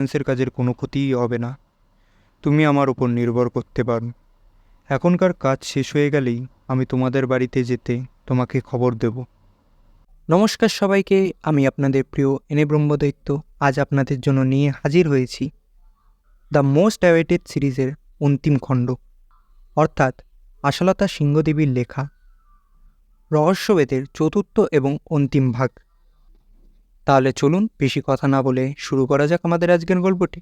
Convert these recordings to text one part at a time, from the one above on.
ইন্স্যুরেন্সের কাজের কোনো ক্ষতিই হবে না। তুমি আমার উপর নির্ভর করতে পারো। এখনকার কাজ শেষ হয়ে গেলেই আমি তোমাদের বাড়িতে যেতে তোমাকে খবর দেব। নমস্কার সবাইকে, আমি আপনাদের প্রিয় এনে ব্রহ্মদৈত্য। আজ আপনাদের জন্য নিয়ে হাজির হয়েছি দ্য মোস্ট অ্যাওয়েটেড সিরিজের অন্তিম খণ্ড, অর্থাৎ আশালতা সিংহদেবীর লেখা। রহস্যবেদের চতুর্থ এবং অন্তিম ভাগ। তাহলে চলুন বেশি কথা না বলে শুরু করা যাক আমাদের আজকের গল্পটি।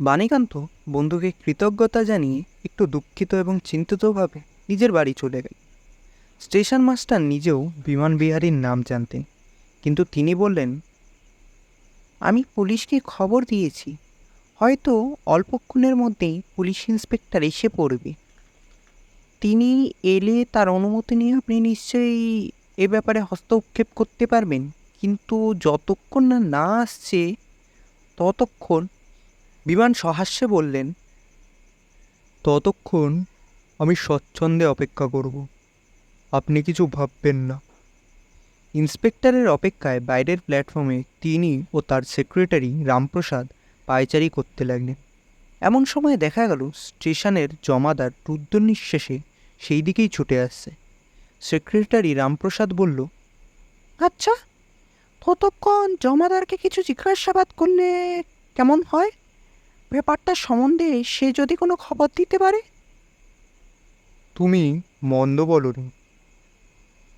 বাণীকান্ত বন্ধুকে কৃতজ্ঞতা জানিয়ে একটু দুঃখিত এবং চিন্তিতভাবে নিজের বাড়ি চলে গেল। স্টেশন মাস্টার নিজেও বিমান বিহারীর নাম জানতেন, কিন্তু তিনি বললেন, আমি পুলিশকে খবর দিয়েছি। হয়তো অল্পক্ষণের মধ্যেই পুলিশ ইন্সপেক্টর এসে পড়বে। তিনি এলে তার অনুমতি নিয়ে আপনি নিশ্চয়ই এ ব্যাপারে হস্তক্ষেপ করতে পারবেন। কিন্তু যতক্ষণ না না আসছে, ততক্ষণ, বিমান সহাস্যে বললেন, ততক্ষণ আমি স্বচ্ছন্দে অপেক্ষা করব। আপনি কিছু ভাববেন না। ইন্সপেক্টরের অপেক্ষায় বাইরের প্ল্যাটফর্মে তিনি ও তার সেক্রেটারি রামপ্রসাদ পায়চারি করতে লাগলেন। এমন সময় দেখা গেল, স্টেশনের জমাদার রুদ্র নিঃশ্বাসে সেই দিকেই ছুটে আসছে। সেক্রেটারি রামপ্রসাদ বলল আচ্ছা ততক্ষণ জমাদারকে কিছু জিজ্ঞাসাবাদ করলে কেমন হয়? ব্যাপারটা সম্বন্ধে সে যদি কোনো খবর দিতে পারে? তুমি মন্দ বলনি।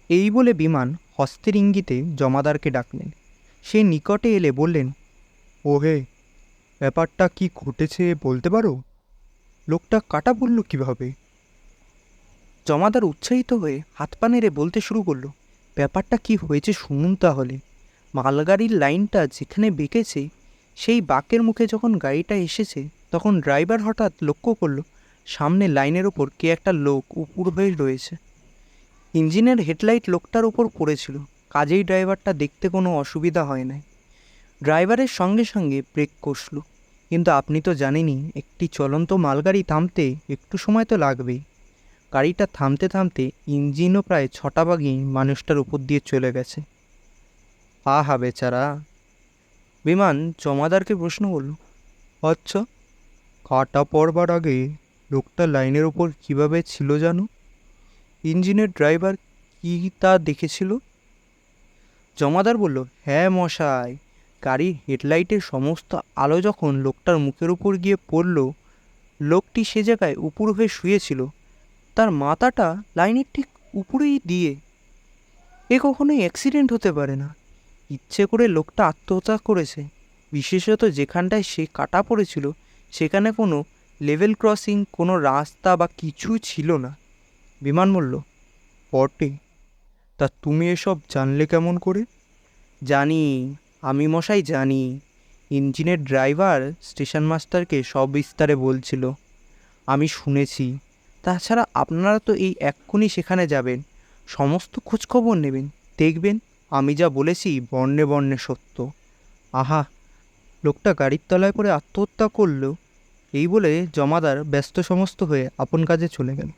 এই বলে বিমান হস্তের ইঙ্গিতে জমাদারকে ডাকলেন। সে নিকটে এলে বললেন, ওহে, ব্যাপারটা কি ঘটেছে বলতে পারো? লোকটা কাটা পড়ল কীভাবে? জমাদার উৎসাহিত হয়ে হাত পা নেড়ে বলতে শুরু করল, ব্যাপারটা কি হয়েছে শুনুন তাহলে। মালগাড়ির লাইনটা যেখানে বেঁকেছে, সেই বাঁকের মুখে যখন গাড়িটা এসেছে, তখন ড্রাইভার হঠাৎ লক্ষ্য করল সামনে লাইনের ওপর কে একটা লোক উপুর হয়ে রয়েছে। ইঞ্জিনের হেডলাইট লোকটার ওপর পড়েছিল। কাজেই ড্রাইভারটা দেখতে কোনো অসুবিধা হয় নাই। ড্রাইভারের সঙ্গে সঙ্গে ব্রেক কষল। কিন্তু আপনি তো জানেনই, একটি চলন্ত মালগাড়ি থামতে একটু সময় তো লাগবেই। গাড়িটা থামতে থামতে ইঞ্জিনও প্রায় ছটা বাগিয়ে মানুষটার উপর দিয়ে চলে গেছে। আহা বেচারা। বিমান জমাদারকে প্রশ্ন করল আচ্ছা কাটা পড়বার আগে লোকটা লাইনের ওপর কীভাবে ছিল জানো? ইঞ্জিনের ড্রাইভার কি তা দেখেছিল? জমাদার বলল হ্যাঁ মশাই। গাড়ির হেডলাইটের সমস্ত আলো যখন লোকটার মুখের উপর গিয়ে পড়ল, লোকটি সে জায়গায় উপুর হয়ে শুয়েছিল। তার মাথাটা লাইনের ঠিক উপরেই দিয়ে। এ কখনোই অ্যাক্সিডেন্ট হতে পারে না। ইচ্ছে করে লোকটা আত্মহত্যা করেছে। বিশেষত যেখানটায় সে কাটা পড়েছিল, সেখানে কোনো লেভেল ক্রসিং কোনো রাস্তা বা কিছু ছিল না। বিমান বলল, বটে, তা তুমি এসব জানলে কেমন করে? জানি, আমি মশাই জানি। ইঞ্জিনের ড্রাইভার স্টেশন মাস্টারকে সব বিস্তারে বলছিল। আমি শুনেছি। তাছাড়া আপনারা তো এই এক্ষুনি সেখানে যাবেন। সমস্ত খোঁজখবর নেবেন। দেখবেন, আমি যা বলেছি বর্ণে বর্ণে সত্য। আহা, লোকটা গাড়ির তলায় পড়ে আত্মহত্যা করল? এই বলে জমাদার ব্যস্ত সমস্ত হয়ে আপন কাজে চলে গেল।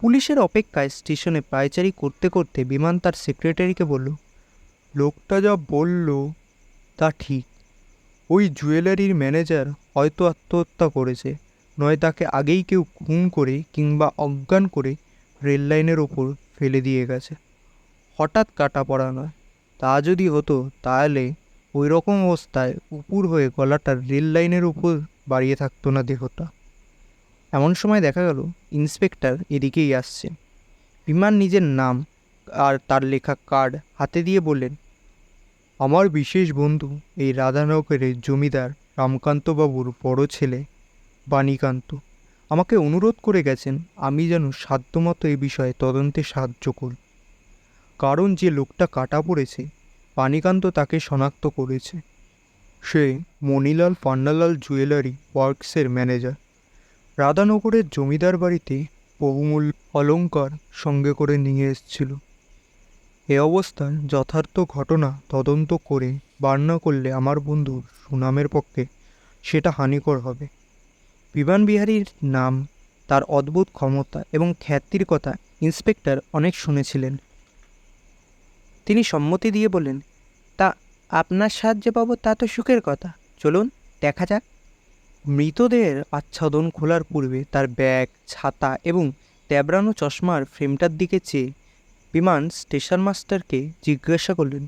পুলিশের অপেক্ষায় স্টেশনে পায়চারি করতে করতে বিমান তার সেক্রেটারিকে বলল, লোকটা যা বলল তা ঠিক। ওই জুয়েলারির ম্যানেজার হয়তো আত্মহত্যা করেছে, নয় তাকে আগেই কেউ খুন করে কিংবা অজ্ঞান করে রেল লাইনের ওপর ফেলে দিয়ে গেছে। হঠাৎ কাটা পড়া নয়। তা যদি হতো তাহলে ওই রকম অবস্থায় উপুর হয়ে গলাটা রেল লাইনের উপর বাড়িয়ে থাকতো না দেহটা। এমন সময় দেখা গেল, ইন্সপেক্টর এদিকেই আসছে। বিমান নিজের নাম আর তার লেখা কার্ড হাতে দিয়ে বললেন, আমার বিশেষ বন্ধু এই রাধানগরের জমিদার রামকান্তবাবুর বড় ছেলে বাণীকান্ত। আমাকে অনুরোধ করে গেছেন আমি যেন সাধ্যমতো এ বিষয়ে তদন্তে সাহায্য করি। কারণ যে লোকটা কাটা পড়েছে পানিকান্ত তাকে শনাক্ত করেছে। সে মণিলাল পান্নালাল জুয়েলারি ওয়ার্কসের ম্যানেজার। রাধানগরের জমিদার বাড়িতে বহুমূল্য অলঙ্কার সঙ্গে করে নিয়ে এসেছিল। এ অবস্থায় যথার্থ ঘটনা তদন্ত করে বার না করলে আমার বন্ধুর সুনামের পক্ষে সেটা হানিকর হবে। বিমান বিহারীর নাম, তার অদ্ভুত ক্ষমতা এবং খ্যাতির কথা ইন্সপেক্টর অনেক শুনেছিলেন। তিনি সম্মতি দিয়ে বললেন তা আপনার সাহায্যে পাবো, তা তো সুখের কথা। চলুন, দেখা যাক। মৃতদেহের আচ্ছাদন খোলার পূর্বে তার ব্যাগ, ছাতা এবং ট্যাবরানো চশমার ফ্রেমটার দিকে চেয়ে বিমান স্টেশন মাস্টারকে জিজ্ঞাসা করলেন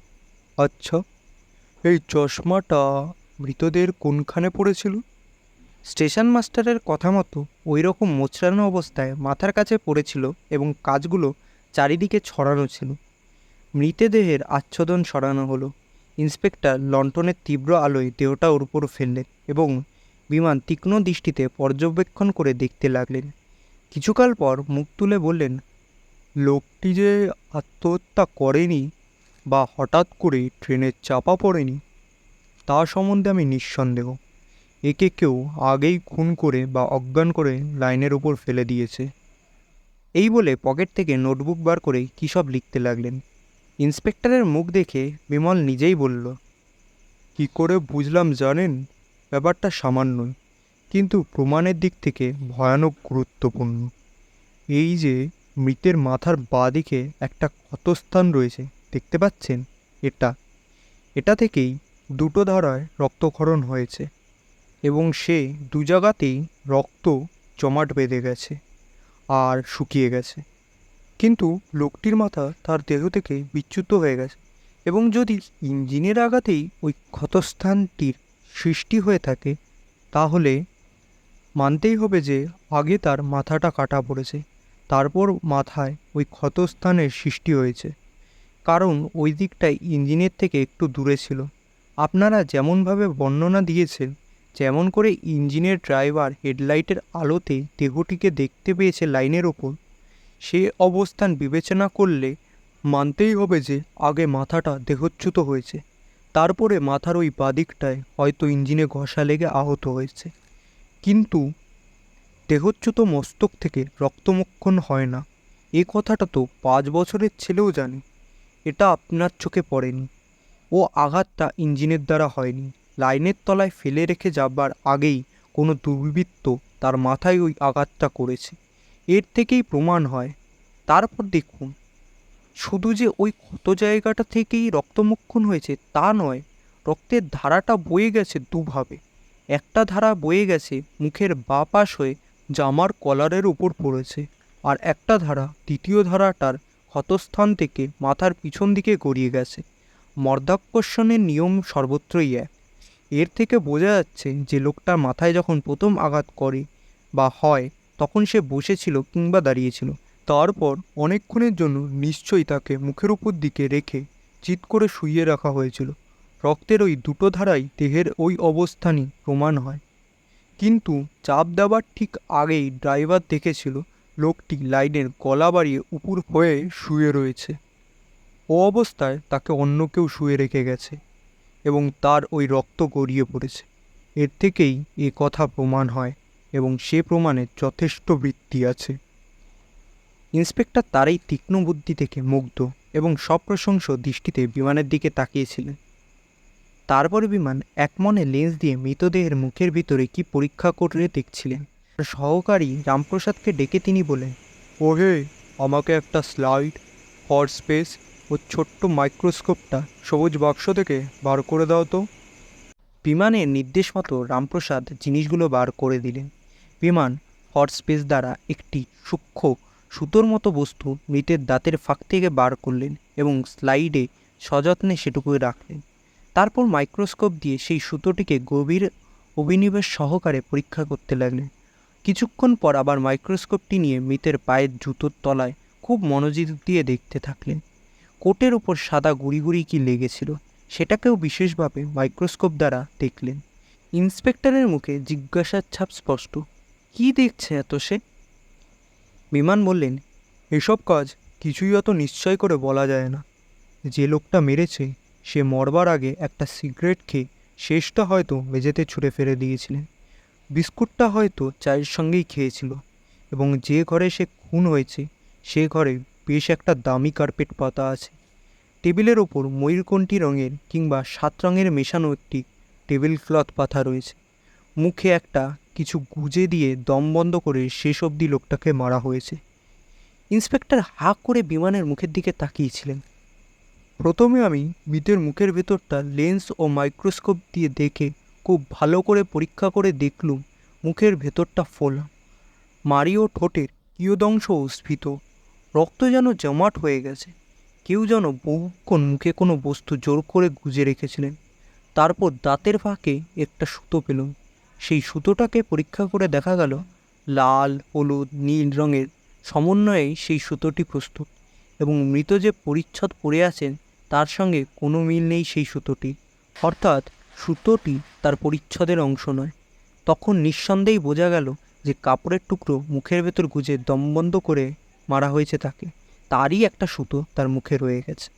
আচ্ছা এই চশমাটা মৃতদের কোনখানে পড়েছিল? স্টেশন মাস্টারের কথা মতো ওই রকম মোচড়ানো অবস্থায় মাথার কাছে পড়েছিল এবং কাজগুলো চারিদিকে ছড়ানো ছিল। মৃতদেহের আচ্ছাদন সরানো হলো। ইন্সপেক্টর লন্ঠনের তীব্র আলোয় দেহটা ওর উপর ফেললেন এবং বিমান তীক্ষ্ণ দৃষ্টিতে পর্যবেক্ষণ করে দেখতে লাগলেন। কিছুকাল পর মুখ তুলে বললেন, লোকটি যে আত্মহত্যা করেনি বা হঠাৎ করে ট্রেনে চাপা পড়েনি, তা সম্বন্ধে আমি নিঃসন্দেহ। একে কেউ আগেই খুন করে বা অজ্ঞান করে লাইনের উপর ফেলে দিয়েছে। এই বলে পকেট থেকে নোটবুক বার করে কী সব লিখতে লাগলেন? ইন্সপেক্টরের মুখ দেখে বিমল নিজেই বলল, কি করে বুঝলাম জানেন, ব্যাপারটা সামান্যই কিন্তু প্রমাণের দিক থেকে ভয়ানক গুরুত্বপূর্ণ। এই যে মৃতের মাথার বাঁ দিকে একটা ক্ষতস্থান রয়েছে, দেখতে পাচ্ছেন? এটা এটা থেকেই দুটো ধারায় রক্তক্ষরণ হয়েছে এবং সে দু জায়গাতেই রক্ত জমাট বেঁধে গেছে আর শুকিয়ে গেছে। কিন্তু লোকটির মাথা তার দেহ থেকে বিচ্যুত হয়ে গেছে এবং যদি ইঞ্জিনের আঘাতেই ওই ক্ষতস্থানটির সৃষ্টি হয়ে থাকে, তাহলে মানতেই হবে যে আগে তার মাথাটা কাটা পড়েছে, তারপর মাথায় ওই ক্ষতস্থানের সৃষ্টি হয়েছে। কারণ ওই দিকটাই ইঞ্জিনের থেকে একটু দূরে ছিল। আপনারা যেমনভাবে বর্ণনা দিয়েছেন, যেমন করে ইঞ্জিনের ড্রাইভার হেডলাইটের আলোতে দেহটিকে দেখতে পেয়েছে লাইনের ওপর সে অবস্থান বিবেচনা করলে মানতেই হবে যে আগে মাথাটা দেহচ্যুত হয়েছে। তারপরে মাথার ওই বাদিকটায় হয়তো ইঞ্জিনে ঘষা লেগে আহত হয়েছে। কিন্তু দেহচ্যুত মস্তক থেকে রক্তমক্ষণ হয় না। এ কথাটা তো পাঁচ বছরের ছেলেও জানে। এটা আপনার চোখে পড়েনি। ও আঘাতটা ইঞ্জিনের দ্বারা হয়নি। লাইনের তলায় ফেলে রেখে যাবার আগেই কোনো দুর্বৃত্ত তার মাথায় ওই আঘাতটা করেছে। এর থেকেই প্রমাণ হয়। তারপর দেখুন, শুধু যে ওই ক্ষত জায়গাটা থেকেই রক্তমক্ষণ হয়েছে তা নয়, রক্তের ধারাটা বয়ে গেছে দুভাবে। একটা ধারা বয়ে গেছে মুখের বাঁ পাশ হয়ে জামার কলারের উপর পড়েছে আর একটা ধারা দ্বিতীয় ধারাটার ক্ষতস্থান থেকে মাথার পিছন দিকে গড়িয়ে গেছে। মর্দাকর্ষণের নিয়ম সর্বত্রই এক। এর থেকে বোঝা যাচ্ছে যে লোকটা মাথায় যখন প্রথম আঘাত করে বা হয় তখন সে বসেছিল কিংবা দাঁড়িয়েছিল। তারপর অনেকক্ষণের জন্য নিশ্চয়ই তাকে মুখের উপর দিকে রেখে চিৎ করে শুইয়ে রাখা হয়েছিল। রক্তের ওই দুটো ধারাই দেহের ওই অবস্থানই প্রমাণ হয়। কিন্তু চাপ দেওয়ার ঠিক আগেই ড্রাইভার দেখেছিল লোকটি লাইনের গলা বাড়িয়ে উপর হয়ে শুয়ে রয়েছে। ও অবস্থায় তাকে অন্য কেউ শুয়ে রেখে গেছে এবং তার ওই রক্ত গড়িয়ে পড়েছে। এর থেকেই এ কথা প্রমাণ হয়। এবং সে প্রমাণের যথেষ্ট ভিত্তি আছে। ইন্সপেক্টর তার এই তীক্ষ্ণ বুদ্ধি থেকে মুগ্ধ এবং সপ্রশংস দৃষ্টিতে বিমানের দিকে তাকিয়েছিলেন। তারপরে বিমান একমনে লেন্স দিয়ে মৃতদেহের মুখের ভিতরে কি পরীক্ষা করে দেখছিলেন? সহকারী রামপ্রসাদকে ডেকে তিনি বলেন ওহে আমাকে একটা স্লাইড হর স্পেস ও ছোট্ট মাইক্রোস্কোপটা সবুজ বাক্স থেকে বার করে দাও তো। বিমানের নির্দেশ মতো রামপ্রসাদ জিনিসগুলো বার করে দিলেন। বিমান হট স্পেস দ্বারা একটি সূক্ষ্ম সুতোর মতো বস্তু মৃতের দাঁতের ফাঁক থেকে বার করলেন এবং স্লাইডে সযত্নে সেটুকু রাখলেন। তারপর মাইক্রোস্কোপ দিয়ে সেই সুতোটিকে গভীর অভিনিবেশ সহকারে পরীক্ষা করতে লাগলেন। কিছুক্ষণ পর আবার মাইক্রোস্কোপটি নিয়ে মৃতের পায়ের জুতোর তলায় খুব মনোযোগ দিয়ে দেখতে থাকলেন। কোটের ওপর সাদা গুড়ি গুড়ি কি লেগেছিল সেটাকেও বিশেষভাবে মাইক্রোস্কোপ দ্বারা দেখলেন। ইন্সপেক্টরের মুখে জিজ্ঞাসার ছাপ স্পষ্ট। কী দেখছে এত সে? বিমান বললেন, এসব কাজ কিছুই অত নিশ্চয় করে বলা যায় না। যে লোকটা মেরেছে, সে মরবার আগে একটা সিগারেট খেয়ে শেষটা হয়তো মেঝেতে ছুঁড়ে ফেলে দিয়েছিলেন। বিস্কুটটা হয়তো চায়ের সঙ্গেই খেয়েছিল এবং যে ঘরে সে খুন হয়েছে, সে ঘরে বেশ একটা দামি কার্পেট পাতা আছে। টেবিলের ওপর ময়ূরকণ্ঠী রঙের কিংবা সাত রঙের মেশানো একটি টেবিল ক্লথ পাতা রয়েছে। মুখে একটা কিছু গুজে দিয়ে দম বন্ধ করে শেষ অবধি লোকটাকে মারা হয়েছে। ইন্সপেক্টর হা করে বিমানের মুখের দিকে তাকিয়েছিলেন। প্রথমে আমি মিতের মুখের ভেতরটা লেন্স ও মাইক্রোস্কোপ দিয়ে দেখে খুব ভালো করে পরীক্ষা করে দেখলুম, মুখের ভেতরটা ফোলা। মারিও ঠোঁটের কিয়দংশও স্ফীত রক্ত যেন জমাট হয়ে গেছে। কেউ যেন বহুক্ষণ মুখে কোনো বস্তু জোর করে গুজে রেখেছিলেন। তারপর দাঁতের ফাঁকে একটা সুতো পেলুম। সেই সুতোটাকে পরীক্ষা করে দেখা গেল লাল, হলুদ, নীল রঙের সমন্বয়েই সেই সুতোটি প্রস্তুত এবং মৃত যে পরিচ্ছদ পরে আছেন, তার সঙ্গে কোনো মিল নেই সেই সুতোটি। অর্থাৎ সুতোটি তার পরিচ্ছদের অংশ নয়। তখন নিঃসন্দেহেই বোঝা গেল যে কাপড়ের টুকরো মুখের ভেতর গুজে দমবন্ধ করে মারা হয়েছে তাকে। তারই একটা সুতো তার মুখে রয়ে গেছে।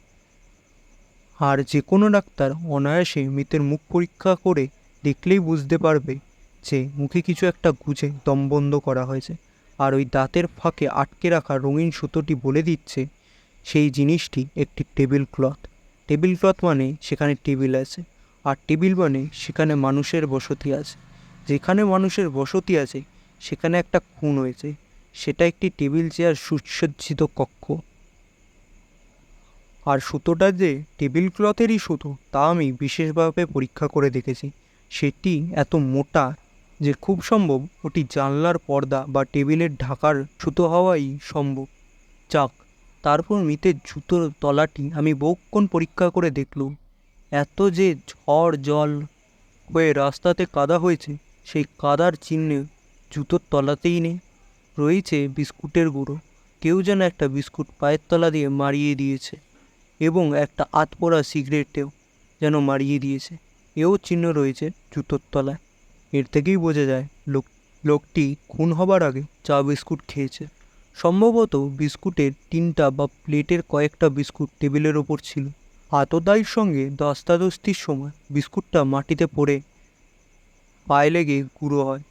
আর যে কোনো ডাক্তার অনায়াসে মৃতের মুখ পরীক্ষা করে দেখলেই বুঝতে পারবে যে মুখে কিছু একটা গুজে দমবন্ধ করা হয়েছে। আর ওই দাঁতের ফাঁকে আটকে রাখা রঙিন সুতোটি বলে দিচ্ছে, সেই জিনিসটি একটি টেবিল ক্লথ। টেবিল ক্লথ মানে সেখানে টেবিল আছে, আর টেবিল মানে সেখানে মানুষের বসতি আছে। যেখানে মানুষের বসতি আছে, সেখানে একটা খুন হয়েছে। সেটা একটি টেবিল চেয়ার সুসজ্জিত কক্ষ। আর সুতোটা যে টেবিল ক্লথেরই সুতো, তা আমি বিশেষভাবে পরীক্ষা করে দেখেছি। সেটি এত মোটা যে খুব সম্ভব ওটি জানলার পর্দা বা টেবিলের ঢাকার সুতো হওয়াই সম্ভব। যাক, তারপর মিতের জুতোর তলাটি আমি বহুক্ষণ পরীক্ষা করে দেখলুম। এত যে ঝড় জল হয়ে রাস্তাতে কাদা হয়েছে, সেই কাদার চিহ্নে জুতোর তলাতেই নেই। রয়েছে বিস্কুটের গুঁড়ো। কেউ যেন একটা বিস্কুট পায়ের তলা দিয়ে মারিয়ে দিয়েছে এবং একটা আতপোড়া সিগারেটেও যেন মারিয়ে দিয়েছে। এও চিহ্ন রয়েছে জুতোর তলায়। এর থেকেই বোঝা যায়, লোক, লোকটি খুন হবার আগে চা বিস্কুট খেয়েছে। সম্ভবত বিস্কুটের তিনটা বা প্লেটের কয়েকটা বিস্কুট টেবিলের ওপর ছিল। আততায়ীর সঙ্গে দস্তাদস্তির সময় বিস্কুটটা মাটিতে পড়ে পায়ে লেগে গুঁড়ো হয়।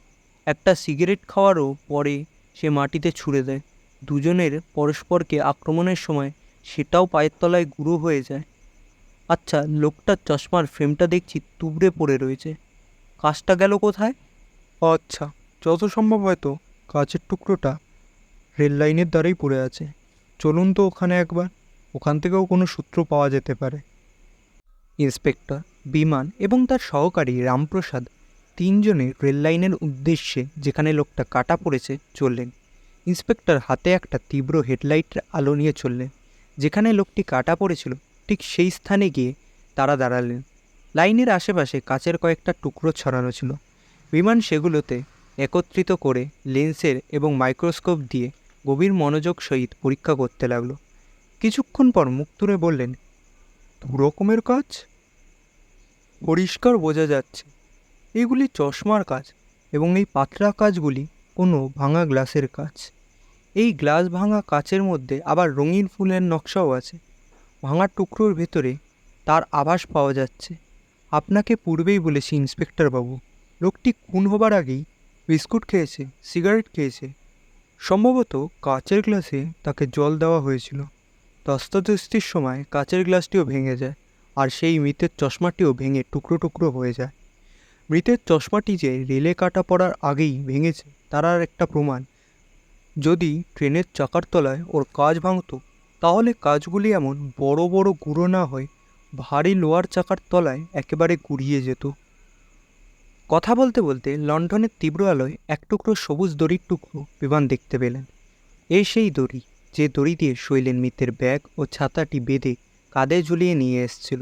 একটা সিগারেট খাওয়ারও পরে সে মাটিতে ছুঁড়ে দেয়। দুজনের পরস্পরকে আক্রমণের সময় সেটাও পায়ের তলায় গুঁড়ো হয়ে যায়। আচ্ছা লোকটার চশমার ফ্রেমটা দেখছি তুবড়ে পড়ে রয়েছে। কাজটা গেল কোথায়? আচ্ছা যত সম্ভব হয়তো কাচের টুকরোটা রেল লাইনের দ্বারাই পড়ে আছে। চলুন তো ওখানে একবার। ওখান থেকেও কোনো সূত্র পাওয়া যেতে পারে। ইন্সপেক্টর বিমান এবং তার সহকারী রামপ্রসাদ তিনজনে রেল লাইনের উদ্দেশ্যে যেখানে লোকটা কাটা পড়েছে চললেন। ইন্সপেক্টর হাতে একটা তীব্র হেডলাইটের আলো নিয়ে চললেন। যেখানে লোকটি কাটা পড়েছিল ঠিক সেই স্থানে গিয়ে তারা দাঁড়ালেন। লাইনের আশেপাশে কাচের কয়েকটা টুকরো ছড়ানো ছিল। বিমান সেগুলোতে একত্রিত করে লেন্সের এবং মাইক্রোস্কোপ দিয়ে গভীর মনোযোগ সহিত পরীক্ষা করতে লাগল। কিছুক্ষণ পর মুখ তুলে বললেন দু রকমের কাজ? পরিষ্কার বোঝা যাচ্ছে। এগুলি চশমার কাজ এবং এই পাতলা কাজগুলি কোনো ভাঙা গ্লাসের কাজ। এই গ্লাস ভাঙা কাচের মধ্যে আবার রঙিন ফুলের নকশাও আছে। ভাঙা টুকরোর ভেতরে তার আভাস পাওয়া যাচ্ছে। আপনাকে পূর্বেই বলেছি, ইন্সপেক্টর বাবু। লোকটি খুন হবার আগেই বিস্কুট খেয়েছে, সিগারেট খেয়েছে। সম্ভবত কাচের গ্লাসে তাকে জল দেওয়া হয়েছিল। দস্তাদস্তির সময় কাচের গ্লাসটিও ভেঙে যায় আর সেই মৃতের চশমাটিও ভেঙে টুকরো টুকরো হয়ে যায়। মৃতের চশমাটি যে রেলে কাটা পড়ার আগেই ভেঙেছে, তার আর একটা প্রমাণ। যদি ট্রেনের চাকার তলায় ওর কাজ ভাঙতো, তাহলে কাজগুলি এমন বড় বড় গুঁড়ো না হয় ভারী লোহার চাকার তলায় একেবারে গুড়িয়ে যেত। কথা বলতে বলতে লন্ডনের তীব্র আলোয় এক টুকরো সবুজ দড়ির টুকরো বিমান দেখতে পেলেন। এই সেই দড়ি যে দড়ি দিয়ে শৈলেন মিত্রের ব্যাগ ও ছাতাটি বেঁধে কাঁধে ঝুলিয়ে নিয়ে এসছিল।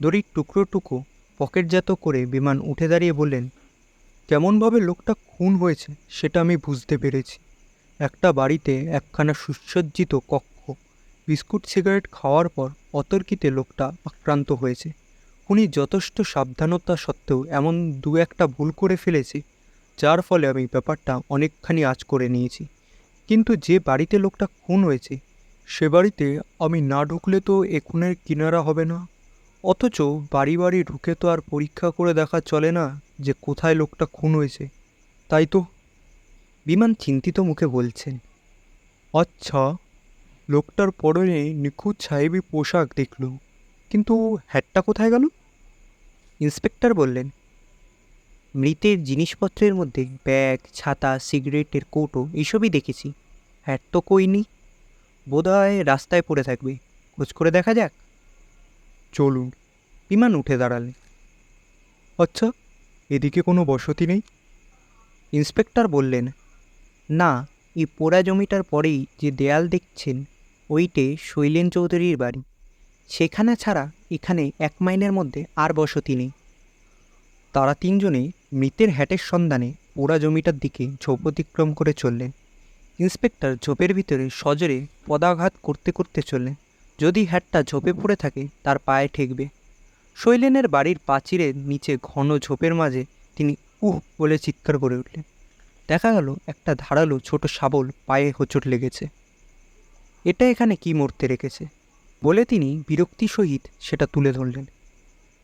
দড়ির টুকরো টুকু পকেটজাত করে বিমান উঠে দাঁড়িয়ে বললেন, কেমনভাবে লোকটা খুন হয়েছে সেটা আমি বুঝতে পেরেছি। একটা বাড়িতে একখানা সুসজ্জিত কক্ষ, বিস্কুট, সিগারেট খাওয়ার পর অতর্কিতে লোকটা আক্রান্ত হয়েছে। উনি যথেষ্ট সাবধানতা সত্ত্বেও এমন দু একটা ভুল করে ফেলেছে, যার ফলে আমি ব্যাপারটা অনেকখানি আজ করে নিয়েছি। কিন্তু যে বাড়িতে লোকটা খুন হয়েছে, সে বাড়িতে আমি না ঢুকলে তো এ খুনের কিনারা হবে না। অথচ বাড়ি বাড়ি ঢুকে তো আর পরীক্ষা করে দেখা চলে না যে কোথায় লোকটা খুন হয়েছে, তাই তো? বিমান চিন্তিত মুখে বলছেন আচ্ছা লোকটার পরনে নিখুঁত সাহেবী পোশাক দেখল, কিন্তু হ্যাটটা কোথায় গেল? ইন্সপেক্টর বললেন, মৃতের জিনিসপত্রের মধ্যে ব্যাগ, ছাতা, সিগারেটের কৌটো এইসবই দেখেছি। হ্যাট তো কইনি। বোধহয় রাস্তায় পড়ে থাকবে। খোঁজ করে দেখা যাক। চলুন, বিমান উঠে দাঁড়ালেন আচ্ছা এদিকে কোনো বসতি নেই? ইন্সপেক্টর বললেন, না, এই পোড়া জমিটার পরেই যে দেয়াল দেখছেন ওইটে শৈলেন চৌধুরীর বাড়ি। সেখানে ছাড়া এখানে এক মাইলের মধ্যে আর বসতি নেই। তারা তিনজনে মৃতের হ্যাটের সন্ধানে পোড়া জমিটার দিকে ঝোপ অতিক্রম করে চললেন। ইন্সপেক্টর ঝোপের ভিতরে সজরে পদাঘাত করতে করতে চললেন। যদি হ্যাটটা ঝোপে পড়ে থাকে, তার পায়ে ঠেকবে। শৈলেনের বাড়ির পাঁচিরের নিচে ঘন ঝোপের মাঝে তিনি উহ বলে চিৎকার করে উঠলেন। দেখা গেল, একটা ধারালো ছোট শাবল পায়ে হোঁচট লেগেছে। এটা এখানে কি মরতে রেখেছে? বলে তিনি বিরক্তি সহিত সেটা তুলে ধরলেন।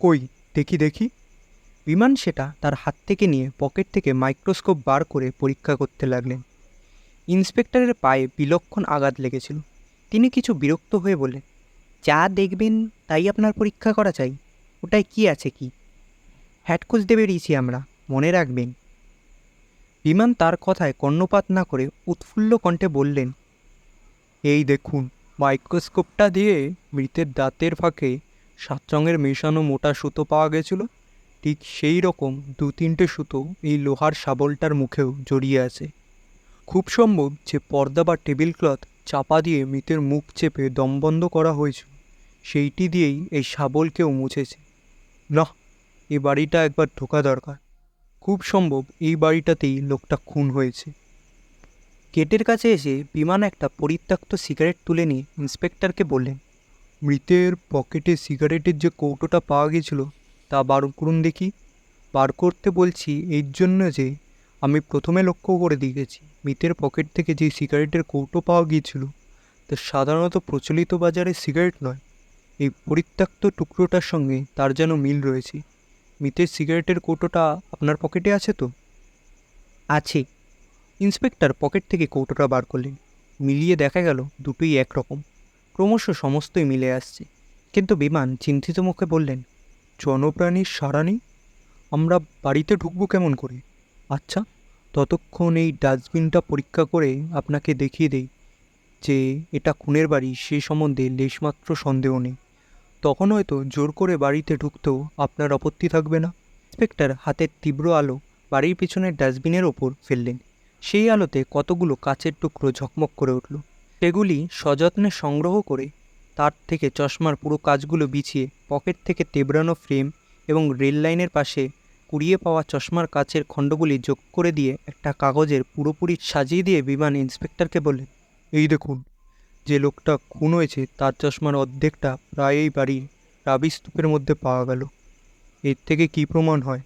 কই, দেখি দেখি। বিমান সেটা তার হাত থেকে নিয়ে পকেট থেকে মাইক্রোস্কোপ বার করে পরীক্ষা করতে লাগলেন। ইন্সপেক্টরের পায়ে বিলক্ষণ আঘাত লেগেছিল। তিনি কিছু বিরক্ত হয়ে বললেন, যা দেখবেন, তাই আপনার পরীক্ষা করা চাই। ওটায় কি আছে কি? হ্যাটকুচ দিয়ে বেরিয়েছি আমরা, মনে রাখবেন। বিমান তার কথায় কর্ণপাত না করে উৎফুল্ল কণ্ঠে বললেন এই দেখুন, মাইক্রোস্কোপটা দিয়ে মৃতের দাঁতের ফাঁকে সাত রঙের মেশানো মোটা সুতো পাওয়া গেছিল। ঠিক সেই রকম দু তিনটে সুতো এই লোহার শাবলটার মুখেও জড়িয়ে আছে। খুব সম্ভব যে পর্দা বা টেবিল ক্লথ চাপা দিয়ে মৃতের মুখ চেপে দমবন্ধ করা হয়েছিল। সেইটি দিয়েই এই শাবলকেও মুছেছে। না এই বাড়িটা একবার ঢোকা দরকার। খুব সম্ভব এই বাড়িটাতেই লোকটা খুন হয়েছে। গেটের কাছে এসে বিমান একটা পরিত্যক্ত সিগারেট তুলে নিয়ে ইন্সপেক্টরকে বললেন, মৃতের পকেটে সিগারেটের যে কৌটোটা পাওয়া গেছিল তা বার করুন দেখি। বার করতে বলছি এর জন্য যে আমি প্রথমে লক্ষ্য করে দিয়েছি মৃতের পকেট থেকে যে সিগারেটের কৌটো পাওয়া গিয়েছিল তা সাধারণত প্রচলিত বাজারে সিগারেট নয়। এই পরিত্যক্ত টুকরোটার সঙ্গে তার যেন মিল রয়েছে। মিতের সিগারেটের কৌটোটা আপনার পকেটে আছে তো? আছে। ইন্সপেক্টর পকেট থেকে কৌটোটা বার করলেন। মিলিয়ে দেখা গেল দুটোই একরকম। ক্রমশ সমস্তই মিলে আসছে। কিন্তু বিমান চিন্তিত মুখে বললেন, জনপ্রাণীর সারা নেই? আমরা বাড়িতে ঢুকবো কেমন করে? আচ্ছা ততক্ষণ এই ডাস্টবিনটা পরীক্ষা করে আপনাকে দেখিয়ে দেই যে এটা খুনের বাড়ি, সে সম্বন্ধে লেশমাত্র সন্দেহ নেই। তখন হয়তো জোর করে বাড়িতে ঢুকতেও আপনার আপত্তি থাকবে না। ইন্সপেক্টর হাতের তীব্র আলো বাড়ির পিছনের ডাস্টবিনের ওপর ফেললেন। সেই আলোতে কতগুলো কাচের টুকরো ঝকমক করে উঠল। সেগুলি সযত্নে সংগ্রহ করে তার থেকে চশমার পুরো কাজগুলো বিছিয়ে পকেট থেকে তেবড়ানো ফ্রেম এবং রেল লাইনের পাশে কুড়িয়ে পাওয়া চশমার কাচের খণ্ডগুলি যোগ করে দিয়ে একটা কাগজের পুরোপুরি সাজিয়ে দিয়ে বিমান ইন্সপেক্টরকে বললেন, এই দেখুন, যে লোকটা খুন হয়েছে তার চশমার অর্ধেকটা প্রায়ই বাড়ির রাবি স্তূপের মধ্যে পাওয়া গেল। এর থেকে কী প্রমাণ হয়?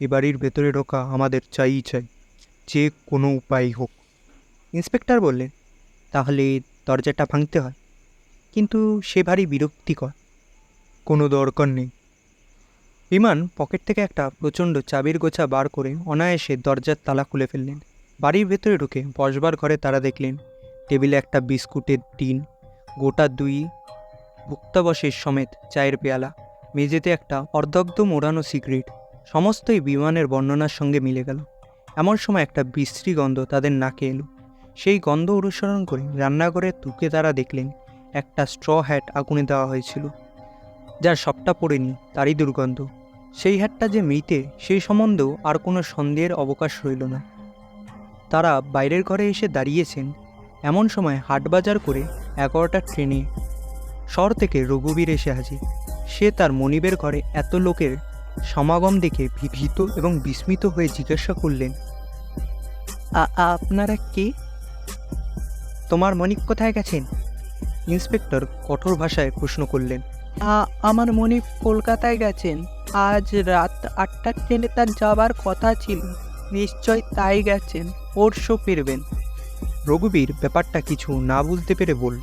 এ বাড়ির ভেতরে ঢোকা আমাদের চাইই চাই যে কোনো উপায় হোক। ইন্সপেক্টর বললেন, তাহলে দরজাটা ভাঙতে হয়। কিন্তু সে ভারী বিরক্তিকর। কোনো দরকার নেই। বিমান পকেট থেকে একটা প্রচণ্ড চাবির গোছা বার করে অনায়াসে দরজার তালা খুলে ফেললেন। বাড়ির ভেতরে ঢুকে বসবার ঘরে তারা দেখলেন, টেবিলে একটা বিস্কুটের টিন, গোটা দুই ভুক্তাবশের সমেত চায়ের পেয়ালা, মেঝেতে একটা অর্ধগ্ধ মোড়ানো সিগারেট, সমস্তই বিমানের বর্ণনার সঙ্গে মিলে গেল। এমন সময় একটা বিশ্রী গন্ধ তাদের নাকে এলো। সেই গন্ধ অনুসরণ করে রান্নাঘরে তুকে তারা দেখলেন, একটা স্ট্র হ্যাট আগুনে দেওয়া হয়েছিল, যার সবটা পড়েনি তারই দুর্গন্ধ। সেই হ্যাটটা যে মৃতে সেই সম্বন্ধেও আর কোনো সন্দেহের অবকাশ রইল না। তারা বাইরের ঘরে এসে দাঁড়িয়েছেন, এমন সময় হাটবাজার করে এগারোটার ট্রেনে। শহর থেকে রঘুবীর এসে হাজির। সে তার মনিবের ঘরে এত লোকের সমাগম দেখে ভীত এবং বিস্মিত হয়ে জিজ্ঞাসা করলেন "আ- আপনারা কে? তোমার মনিব কোথায় গেছেন? ইন্সপেক্টর কঠোর ভাষায় প্রশ্ন করলেন। আমার মনিব কলকাতায় গেছেন। আজ রাত আটটার ট্রেনে তার যাবার কথা ছিল। নিশ্চয় তাই গেছেন। পরশু ফিরবেন। রঘুবীর ব্যাপারটা কিছু না বুঝতে পেরে বলল।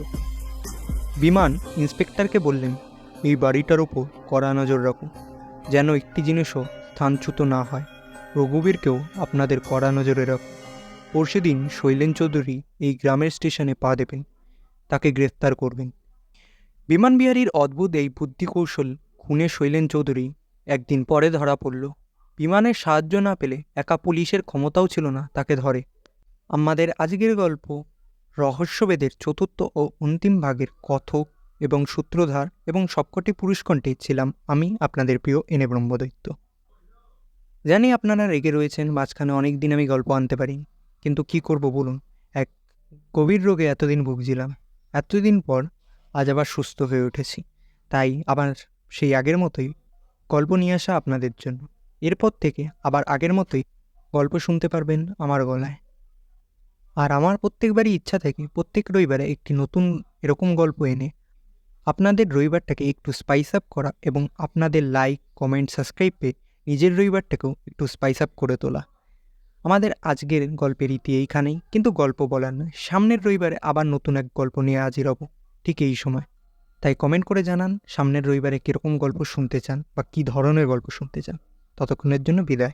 বিমান ইন্সপেক্টরকে বললেন এই বাড়িটার ওপর কড়া নজর রাখুন। যেন একটি জিনিসও স্থানচ্যুত না হয়। রঘুবীরকেও আপনাদের কড়া নজরে রাখুন। পরশুদিন শৈলেন চৌধুরী এই গ্রামের স্টেশনে পা দেবেন, তাকে গ্রেফতার করবেন। বিমান বিহারীর অদ্ভুত এই বুদ্ধি কৌশল খুনে শৈলেন চৌধুরী একদিন পরে ধরা পড়ল। বিমানের সাহায্য না পেলে একা পুলিশের ক্ষমতাও ছিল না তাকে ধরে। আমাদের আজকের গল্প রহস্যবেদের চতুর্থ ও অন্তিম ভাগের কথক এবং সূত্রধার এবং সবকটি পুরুষকণ্ঠে ছিলাম আমি, আপনাদের প্রিয় এনে ব্রহ্মদৈত্য। জানি আপনারা রেগে রয়েছেন, মাঝখানে অনেক দিন আমি গল্প আনতে পারি কিন্তু কি করব বলুন? এক গভীর রোগে এতদিন ভুগছিলাম। এতদিন পর আজ আবার সুস্থ হয়ে উঠেছি। তাই আবার সেই আগের মতোই গল্প নিয়ে আসা আপনাদের জন্য। এরপর থেকে আবার আগের মতোই গল্প শুনতে পারবেন আমার গলায়। আর আমার প্রত্যেকবারই ইচ্ছা থাকে, প্রত্যেক রবিবারে একটি নতুন এরকম গল্প এনে আপনাদের রবিবারটাকে একটু স্পাইস আপ করা এবং আপনাদের লাইক কমেন্ট সাবস্ক্রাইব পেয়ে নিজের রবিবারটাকেও একটু স্পাইস আপ করে তোলা। আমাদের আজকের গল্পের ইতি এইখানেই। কিন্তু গল্প বলার নয়, সামনের রবিবারে আবার নতুন এক গল্প নিয়ে হাজির হব, ঠিক এই সময়। তাই কমেন্ট করে জানান, সামনের রবিবারে কীরকম গল্প শুনতে চান বা কী ধরনের গল্প শুনতে চান। ততক্ষণের জন্য বিদায়।